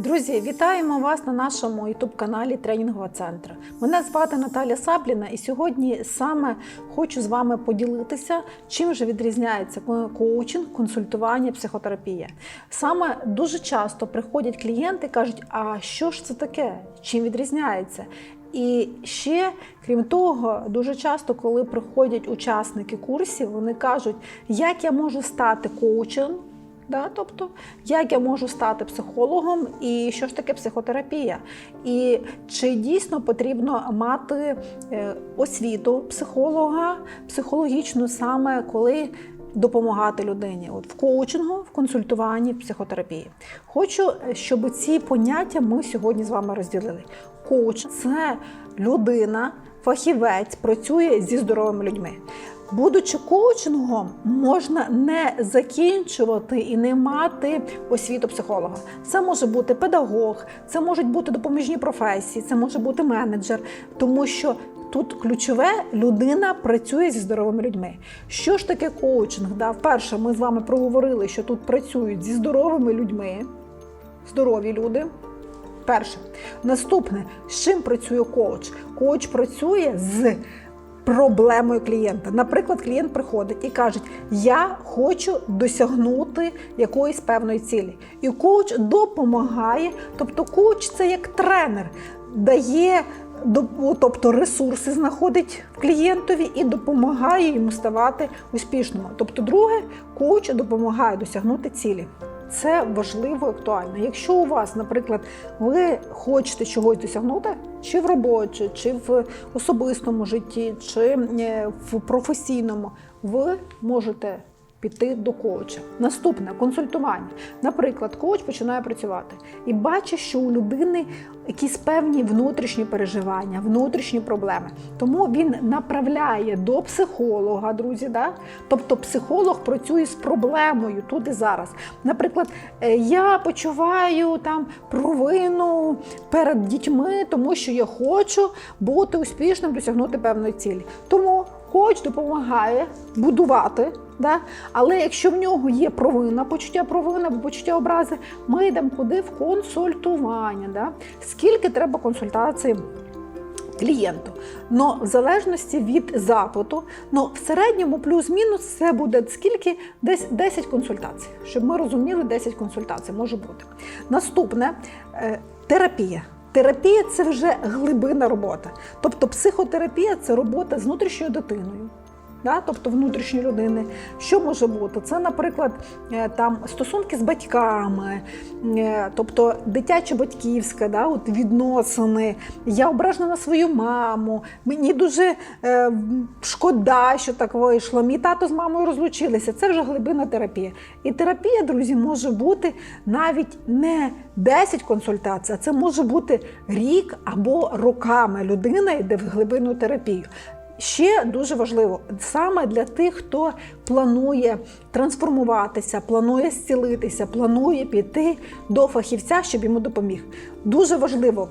Друзі, вітаємо вас на нашому ютуб-каналі Тренінгова центр. Мене звати Наталя Сабліна, і сьогодні саме хочу з вами поділитися, чим же відрізняється коучинг, консультування, психотерапія. Саме дуже часто приходять клієнти і кажуть, а що ж це таке? Чим відрізняється? І ще, крім того, дуже часто, коли приходять учасники курсів, вони кажуть, як я можу стати коучем. Да, тобто, як я можу стати психологом, і що ж таке психотерапія? І чи дійсно потрібно мати е, освіту психолога, психологічну саме коли допомагати людині? От в коучингу, в консультуванні, в психотерапії. Хочу, щоб ці поняття ми сьогодні з вами розділили. Коуч це людина, фахівець, працює зі здоровими людьми. Будучи коучингом, можна не закінчувати і не мати освіту психолога. Це може бути педагог, це можуть бути допоміжні професії, це може бути менеджер, тому що тут ключове людина працює зі здоровими людьми. Що ж таке коучинг? Да, Вперше ми з вами проговорили, що тут працюють зі здоровими людьми, здорові люди. Перше. Наступне, з чим працює коуч? Коуч працює з проблемою клієнта. Наприклад, клієнт приходить і каже: Я хочу досягнути якоїсь певної цілі. І коуч допомагає. Тобто, коуч це як тренер, дає. Тобто ресурси знаходить клієнтові і допомагає йому ставати успішним. Тобто, друге, коуч допомагає досягнути цілі. Це важливо і актуально. Якщо у вас, наприклад, ви хочете чогось досягнути, чи в роботі, чи в особистому житті, чи в професійному, ви можете піти до коуча. Наступне консультування. Наприклад, коуч починає працювати і бачить, що у людини якісь певні внутрішні переживання, внутрішні проблеми. Тому він направляє до психолога, друзі. Да? Тобто психолог працює з проблемою тут і зараз. Наприклад, е, я почуваю там провину перед дітьми, тому що я хочу бути успішним, досягнути певної цілі. Тому коуч допомагає будувати. Да? Але якщо в нього є провина, почуття провини або почуття образи, ми йдемо куди в консультування. Да? Скільки треба консультацій клієнту? Но в залежності від запиту, но в середньому плюс-мінус це буде скільки десь 10 консультацій, щоб ми розуміли, 10 консультацій може бути. Наступне терапія. Терапія це вже глибина робота. Тобто психотерапія це робота з внутрішньою дитиною. Да, тобто внутрішньої людини, що може бути? Це, наприклад, там стосунки з батьками, тобто дитячо-батьківське, да, от відносини. Я ображена на свою маму. Мені дуже е, шкода, що так вийшло. Мій тато з мамою розлучилися. Це вже глибина терапія. І терапія, друзі, може бути навіть не 10 консультацій, а це може бути рік або роками людина йде в глибину терапію. Ще дуже важливо саме для тих, хто планує трансформуватися, планує зцілитися, планує піти до фахівця, щоб йому допоміг. Дуже важливо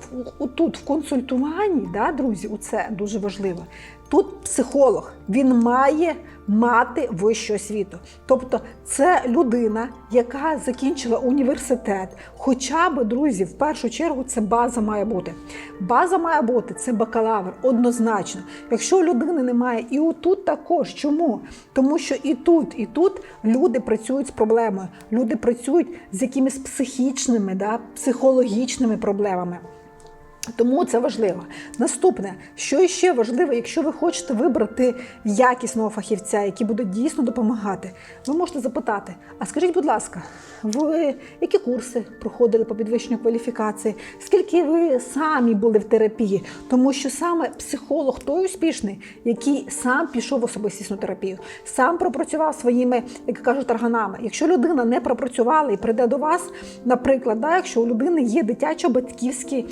тут в консультуванні, да, друзі, у це дуже важливо. Тут психолог він має мати вищу освіту. Тобто це людина, яка закінчила університет. Хоча б, друзі, в першу чергу це база має бути. База має бути це бакалавр, однозначно. Якщо людини немає, і отут також. Чому? Тому що і тут, і тут люди працюють з проблемою, люди працюють з якимись психічними, да, психологічними проблемами. Тому це важливо. Наступне, що ще важливо, якщо ви хочете вибрати якісного фахівця, який буде дійсно допомагати, ви можете запитати: а скажіть, будь ласка, ви які курси проходили по підвищенню кваліфікації? Скільки ви самі були в терапії? Тому що саме психолог той успішний, який сам пішов в особистісну терапію, сам пропрацював своїми, як кажуть, тарганами. Якщо людина не пропрацювала і прийде до вас, наприклад, да, якщо у людини є дитячо-батьківські.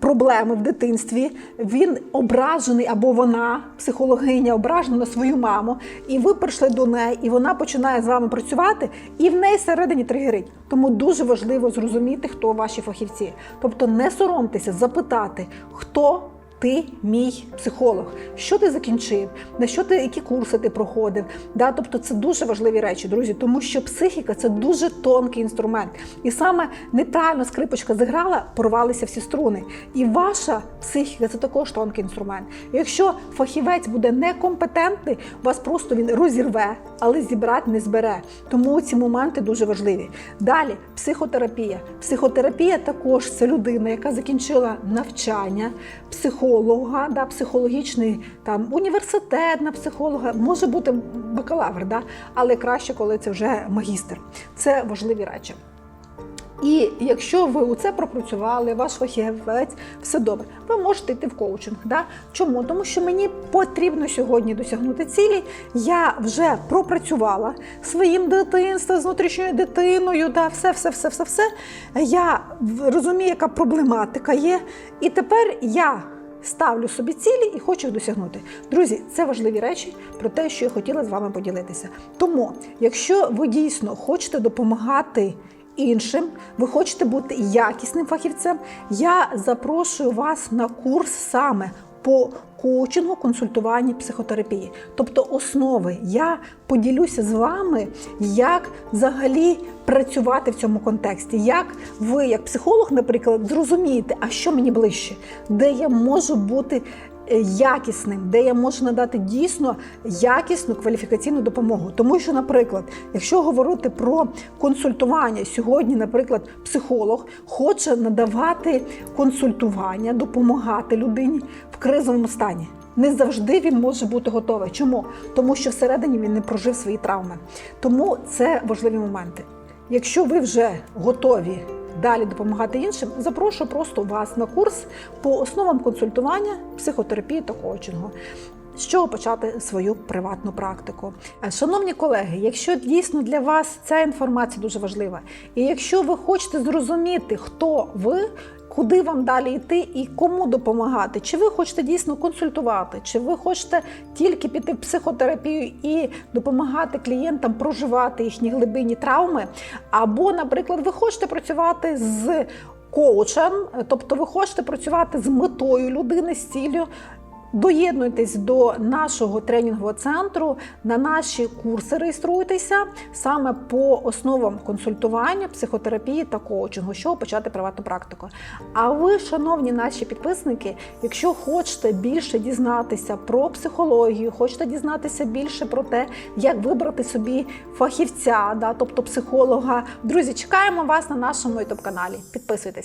Проблеми в дитинстві, він ображений або вона, психологиня, ображена на свою маму, і ви прийшли до неї, і вона починає з вами працювати, і в неї всередині тригерить. Тому дуже важливо зрозуміти, хто ваші фахівці. Тобто не соромтеся, запитати, хто ти мій психолог, що ти закінчив, на що ти які курси ти проходив. Да? Тобто це дуже важливі речі, друзі, тому що психіка це дуже тонкий інструмент. І саме неправильно скрипочка зіграла, порвалися всі струни. І ваша психіка це також тонкий інструмент. Якщо фахівець буде некомпетентний, вас просто він розірве, але зібрати не збере. Тому ці моменти дуже важливі. Далі психотерапія. Психотерапія також це людина, яка закінчила навчання психолога, да, психологічний там університет на психолога, може бути бакалавр, да, але краще, коли це вже магістр. Це важливі речі. І якщо ви у це пропрацювали, ваш фахівець, все добре, ви можете йти в коучинг. Да? Чому? Тому що мені потрібно сьогодні досягнути цілі. Я вже пропрацювала своїм дитинством, з внутрішньою дитиною, да, все, все, все, все, все. Я розумію, яка проблематика є. І тепер я. Ставлю собі цілі і хочу їх досягнути. Друзі, це важливі речі про те, що я хотіла з вами поділитися. Тому, якщо ви дійсно хочете допомагати іншим, ви хочете бути якісним фахівцем, я запрошую вас на курс саме по коучингу, консультуванні, психотерапії. Тобто основи. Я поділюся з вами, як взагалі працювати в цьому контексті. Як ви, як психолог, наприклад, зрозумієте, а що мені ближче, де я можу бути якісним, де я можу надати дійсно якісну кваліфікаційну допомогу. Тому що, наприклад, якщо говорити про консультування, сьогодні, наприклад, психолог хоче надавати консультування, допомагати людині в кризовому стані. Не завжди він може бути готовий. Чому? Тому що всередині він не прожив свої травми. Тому це важливі моменти. Якщо ви вже готові далі допомагати іншим, запрошую просто вас на курс по основам консультування, психотерапії та коучингу. З чого почати свою приватну практику? Е, Шановні колеги, якщо дійсно для вас ця інформація дуже важлива, і якщо ви хочете зрозуміти, хто ви, куди вам далі йти і кому допомагати, чи ви хочете дійсно консультувати, чи ви хочете тільки піти в психотерапію і допомагати клієнтам проживати їхні глибинні травми, або, наприклад, ви хочете працювати з коучем, тобто ви хочете працювати з метою людини, з ціллю. Доєднуйтесь до нашого тренінгового центру, на наші курси реєструйтеся саме по основам консультування, психотерапії та коучингу, чого почати приватну практику. А ви, шановні наші підписники, якщо хочете більше дізнатися про психологію, хочете дізнатися більше про те, як вибрати собі фахівця, да, тобто психолога, друзі, чекаємо вас на нашому youtube каналі. Підписуйтесь.